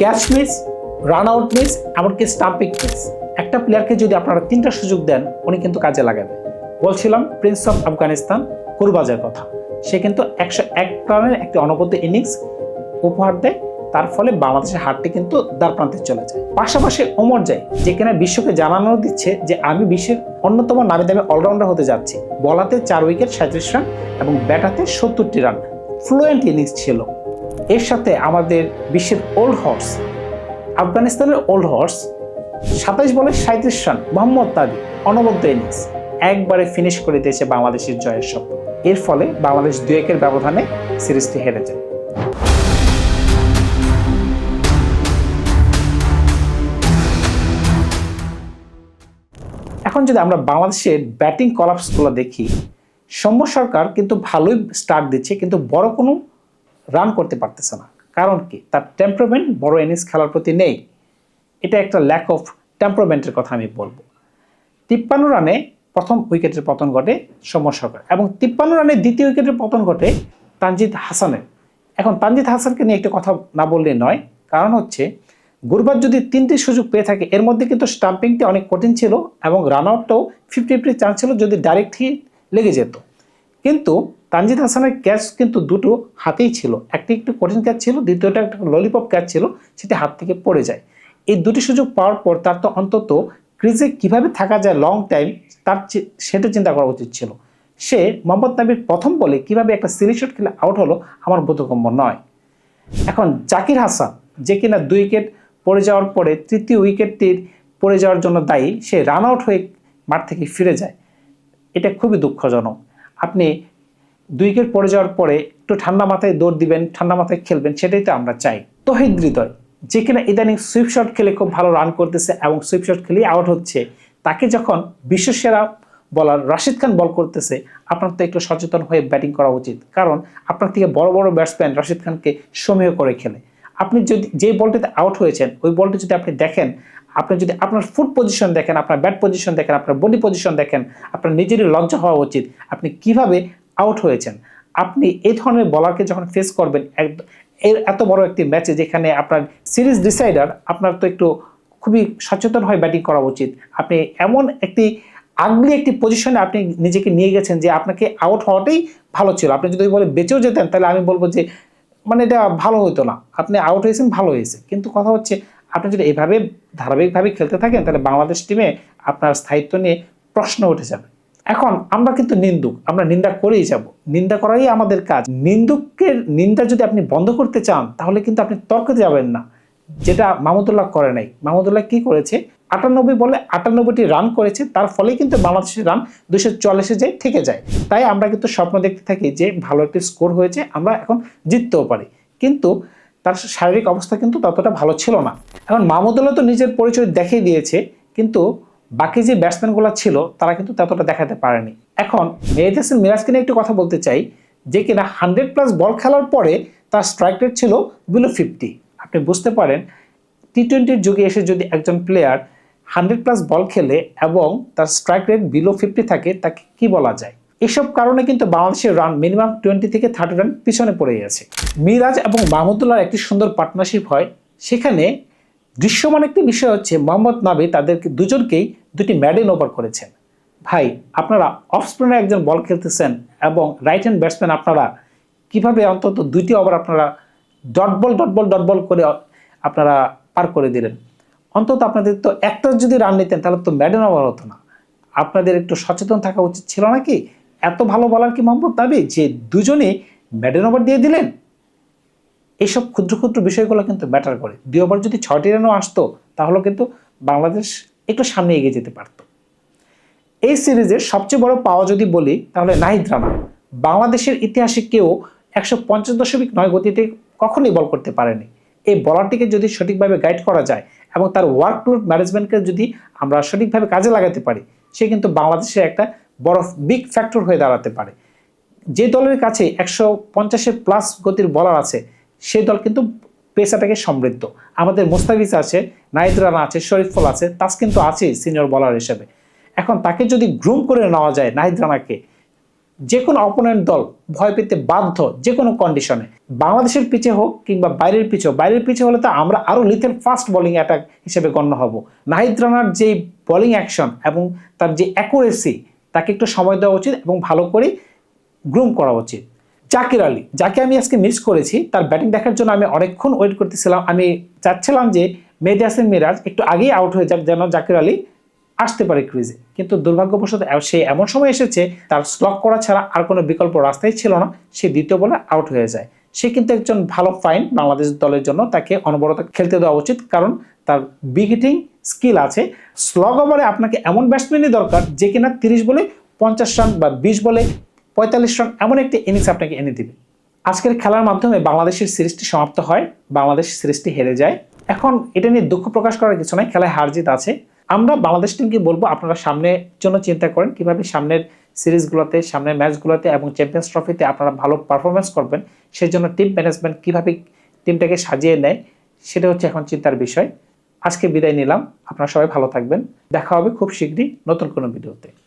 Catch miss, run out miss, এমনকি stumping miss. একটা প্লেয়ারকে যদি আপনারা তিনটা সুযোগ দেন, উনি কিন্তু কাজে লাগাবে। বলছিলাম, প্রিন্স অফ আফগানিস্তান, কুরবাজের কথা। সে কিন্তু একশো এক রানের একটি অনবদ্য ইনিংস উপহার দেয়। তার ফলে বাংলাদেশের হারটি কিন্তু দ্বার প্রান্তে চলে যায়। পাশাপাশি ওমর যায় যে কিনা বিশ্বকে জানানো দিচ্ছে যে, আমি বিশ্বের অন্যতম নামি দামি অলরাউন্ডার হতে যাচ্ছি। বলাতে চার উইকেট, সাঁত্রিশ রান এবং ব্যাটাতে সত্তরটি রান। ফ্লুয়েন্ট ইনিংস ছিল। এর সাথে আমাদের বিশ্বের ওল্ড হর্স আফগানিস্তানের ওল্ড হর্স সাতাইশ বলে সাঁত্রিশ রান, মোহাম্মদ তাবি, অনবদ্য ইনিংস একবারে ফিনিশ করে দিয়েছে বাংলাদেশের জয়ের স্বপ্ন। এর ফলে বাংলাদেশ দু একের ব্যবধানে সিরিজটি হেরে যায়। এখন যদি আমরা বাংলাদেশের ব্যাটিং কলাপসগুলো দেখি, সৌম্য সরকার কিন্তু ভালোই স্টার্ট দিচ্ছে, কিন্তু বড় কোনো রান করতে পারতেছে না। কারণ কি? তার টেম্পারমেন্ট বড় ইনিংস খেলার প্রতি নেই। এটা একটা ল্যাক অফ টেম্পারমেন্টের কথা আমি বলব। তিপ্পান্ন রানে প্রথম উইকেটের পতন ঘটে সরকার এবং তিপ্পান্ন রানে দ্বিতীয় উইকেটের পতন ঘটে তানজিদ হাসানের। এখন তানজিদ হাসানকে নিয়ে একটা কথা না বললে নয়। কারণ হচ্ছে গুরবাজ যদি তিনটি সুযোগ পেয়ে থাকে, এর মধ্যে কিন্তু স্টাম্পিংটি অনেক কঠিন ছিল এবং রান আউটটাও ফিফটি ফিফটি চান্স ছিল যদি ডাইরেক্ট হিট লেগে যেত। কিন্তু তানজিদ হাসানের ক্যাচ কিন্তু দুটো হাতেই ছিল। একটি একটু কঠিন ক্যাচ ছিল, দ্বিতীয়টা একটা ললিপপ ক্যাচ ছিল, সেটি হাত থেকে পড়ে যায়। এই দুটি সুযোগ পাওয়ার পর তার তো অন্তত ক্রিজে কীভাবে থাকা যায় লং টাইম তার সেটা চিন্তা করা উচিত ছিল। সে মোহাম্মদ নাবির প্রথম বলে কীভাবে একটা সিরিজ শট খেলে আউট হলো, আমার বোধগম্য নয়। এখন জাকির হাসান, যে কিনা দুই উইকেট পড়ে যাওয়ার পরে তৃতীয় উইকেটটির পড়ে যাওয়ার জন্য দায়ী, সে রান আউট হয়ে মাঠ থেকে ফিরে যায়। এটা খুবই দুঃখজনক। আপনি দুই উইকেট পড়ে যাওয়ার পরে একটু ঠান্ডা মাথায় দৌড় দিবেন, ঠান্ডা মাথায় খেলবেন, সেটাই তো আমরা চাই। তহিদ হৃদয়, যে কিনা ইদানিং সুইপ শট খেলে খুব ভালো রান করতেছে এবং সুইপ শট খেলেই আউট হচ্ছে, তাকে যখন বিশ্বসেরা বলার রাশিদ খান বল করতেছে, আপনার তো একটু সচেতন হয়ে ব্যাটিং করা উচিত। কারণ আপনার থেকে বড় বড় ব্যাটসম্যান রাশিদ খানকে সমীহ করে খেলে। আপনি যদি যে বলটিতে আউট হয়েছেন, ওই বলটি যদি আপনি দেখেন, আপনি যদি আপনার ফুট পজিশন দেখেন, আপনার ব্যাট পজিশন দেখেন, আপনার বডি পজিশন দেখেন, আপনার নিজেরই লজ্জা হওয়া উচিত। আপনি কীভাবে আউট হয়েছেন। আপনি এই ধরনের বলারকে যখন ফেস করবেন এর এত বড় একটি ম্যাচে যেখানে আপনার সিরিজ ডিসাইডার আপনার তো একটু খুবই সচেতন হয়ে ব্যাটিং করা উচিত। আপনি এমন একটি আগলি একটি পজিশনে আপনি নিজেকে নিয়ে গেছেন যে আপনাকে আউট হওয়াটাই ভালো ছিল। আপনি যদি বলে বেঁচেও যেতেন, তাহলে আমি বলব যে মানে এটা ভালো হতো না। আপনি আউট হয়েছেন, ভালো হয়েছে। কিন্তু কথা হচ্ছে, আপনি যদি এইভাবে ধারাবাহিকভাবে খেলতে থাকেন, তাহলে বাংলাদেশ টিমে আপনার স্থায়িত্ব নিয়ে প্রশ্ন উঠে যাবে। এখন আমরা কিন্তু নিন্দুক, আমরা নিন্দা করেই যাব। নিন্দা করাই আমাদের কাজ। নিন্দুকের নিন্দা যদি আপনি বন্ধ করতে চান, তাহলে কিন্তু আপনি তর্কে যাবেন না। যেটা মাহমুদুল্লাহ করে নাই। মাহমুদুল্লাহ কি করেছে? আটানব্বই বলে আটানব্বইটি রান করেছে। তার ফলেই কিন্তু বাংলাদেশের রান দুশো চল্লিশে যায় থেকে যায়। তাই আমরা কিন্তু স্বপ্ন দেখতে থাকি যে ভালো একটি স্কোর হয়েছে, আমরা এখন জিততেও পারি। কিন্তু তার শারীরিক অবস্থা কিন্তু ততটা ভালো ছিল না। এখন মাহমুদুল্লাহ তো নিজের পরিচয় দেখিয়ে দিয়েছে, কিন্তু বাকি যে ব্যাটসম্যানগুলো ছিল, তারা কিন্তু ততটা দেখাতে পারেনি। এখন, মেহেদ মিরাজকে নিয়ে একটু কথা বলতে চাই, যে কিনা হান্ড্রেড প্লাস বল খেলার পরে তার স্ট্রাইক রেট ছিল বিলো ফিফটি আপনি বুঝতে পারেন টি টোয়েন্টির যুগে এসে যদি একজন প্লেয়ার হান্ড্রেড প্লাস বল খেলে এবং তার স্ট্রাইক রেট বিলো ফিফটি থাকে, তাকে কি বলা যায়? এসব কারণে কিন্তু বাংলাদেশের রান মিনিমাম টোয়েন্টি থেকে থার্টি রান পিছনে পড়ে গেছে। মিরাজ এবং মাহমুদুল্লাহর একটি সুন্দর পার্টনারশিপ হয়। সেখানে দৃশ্যমান একটি বিষয় হচ্ছে, মোহাম্মদ নাবি তাদেরকে দুজনকেই দুটি ম্যাডেন ওভার করেছেন। ভাই, আপনারা অফ স্পিনে একজন বল খেলতেছেন এবং রাইট হ্যান্ড ব্যাটসম্যান আপনারা কীভাবে অন্তত দুইটি ওভার আপনারা dot ball dot ball dot ball করে আপনারা পার করে দিলেন? অন্তত আপনাদের তো একটা যদি রান নিতেন, তাহলে তো ম্যাডেন ওভার হতো না। আপনাদের একটু সচেতন থাকা উচিত ছিল নাকি? এত ভালো বলার কি মোহাম্মদ নাবি যে দুজনেই ম্যাডেন ওভার দিয়ে দিলেন? এইসব ক্ষুদ্র ক্ষুদ্র বিষয়গুলো কিন্তু ম্যাটার করে। দুই ওভার যদি ছয়টি রানও আসতো, তাহলে কিন্তু বাংলাদেশ একটু সামনে এগিয়ে যেতে পারতো। এই সিরিজের সবচেয়ে বড় পাওয়া যদি বলি, তাহলে নাহিদ রানা। বাংলাদেশের ইতিহাসে কেউ একশো পঞ্চাশ দশমিক নয় গতিতে কখনোই বল করতে পারেনি। এই বলারটিকে যদি সঠিকভাবে গাইড করা যায় এবং তার ওয়ার্কলোড ম্যানেজমেন্টকে যদি আমরা সঠিকভাবে কাজে লাগাতে পারি, সে কিন্তু বাংলাদেশের একটা বড় বিগ ফ্যাক্টর হয়ে দাঁড়াতে পারে। যে দলের কাছে একশো পঞ্চাশের প্লাস গতির বলার আছে সেই দল কিন্তু পেসাটাকে সমৃদ্ধ। আমাদের মোস্তাফিজ আছে, নাহিদ রানা আছে শরীফুল আছে, তাস কিন্তু আছে সিনিয়র বলার হিসেবে। এখন তাকে যদি গ্রুম করে নেওয়া যায় নাহিদ রানাকে যে কোনো অপোনেন্ট দল ভয় পেতে বাধ্য যে কোনো কন্ডিশনে বাংলাদেশের পিছে হোক কিংবা বাইরের পিছে হোক, বাইরের পিছে হলে তো আমরা আরও লিথেল ফাস্ট বোলিং অ্যাটাক হিসেবে গণ্য হব। নাহিদ রানার যে বোলিং অ্যাকশন এবং তার যে অ্যাকুরেসি তাকে একটু সময় দেওয়া উচিত এবং ভালো করে গ্রুম করা উচিত। জাকির আলী, যাকে আমি আজকে মিস করেছি, তার ব্যাটিং দেখার জন্য আমি অনেকক্ষণ ওয়েট করতেছিলাম। আমি চাচ্ছিলাম যে মেহেদি মিরাজ একটু আগেই আউট হয়ে যাক, যেন জাকির আলী আসতে পারে ক্রিজে কিন্তু দুর্ভাগ্যবশত সে এমন সময় এসেছে, তার স্লক করা ছাড়া আর কোনো বিকল্প রাস্তাই ছিল না। সে দ্বিতীয় বলে আউট হয়ে যায়। সে কিন্তু একজন ভালো ফাইন বাংলাদেশ দলের জন্য তাকে অনবরত খেলতে দেওয়া উচিত, কারণ তার বিগিটিং স্কিল আছে। স্লগ ওভারে আপনাকে এমন ব্যাটসম্যানই দরকার, যে কিনা তিরিশ বলে পঞ্চাশ রান বা বিশ বলে পঁয়তাল্লিশ রান এমন একটি ইনিংস আপনাকে এনে দিবে। আজকের খেলার মাধ্যমে বাংলাদেশের সিরিজটি সমাপ্ত হয়, বাংলাদেশ সিরিজটি হেরে যায়। এখন এটা নিয়ে দুঃখ প্রকাশ করার কিছু নয় খেলায় হার জিত আছে। আমরা বাংলাদেশ টিমকে বলব, আপনারা সামনের জন্য চিন্তা করেন কীভাবে সামনের সিরিজগুলোতে, সামনের ম্যাচগুলোতে এবং চ্যাম্পিয়ন্স ট্রফিতে আপনারা ভালো পারফরমেন্স করবেন সেই জন্য টিম ম্যানেজমেন্ট কীভাবে টিমটাকে সাজিয়ে নেয়, সেটা হচ্ছে এখন চিন্তার বিষয়। আজকে বিদায় নিলাম, আপনারা সবাই ভালো থাকবেন। দেখা হবে খুব শীঘ্রই নতুন কোনো ভিডিওতে।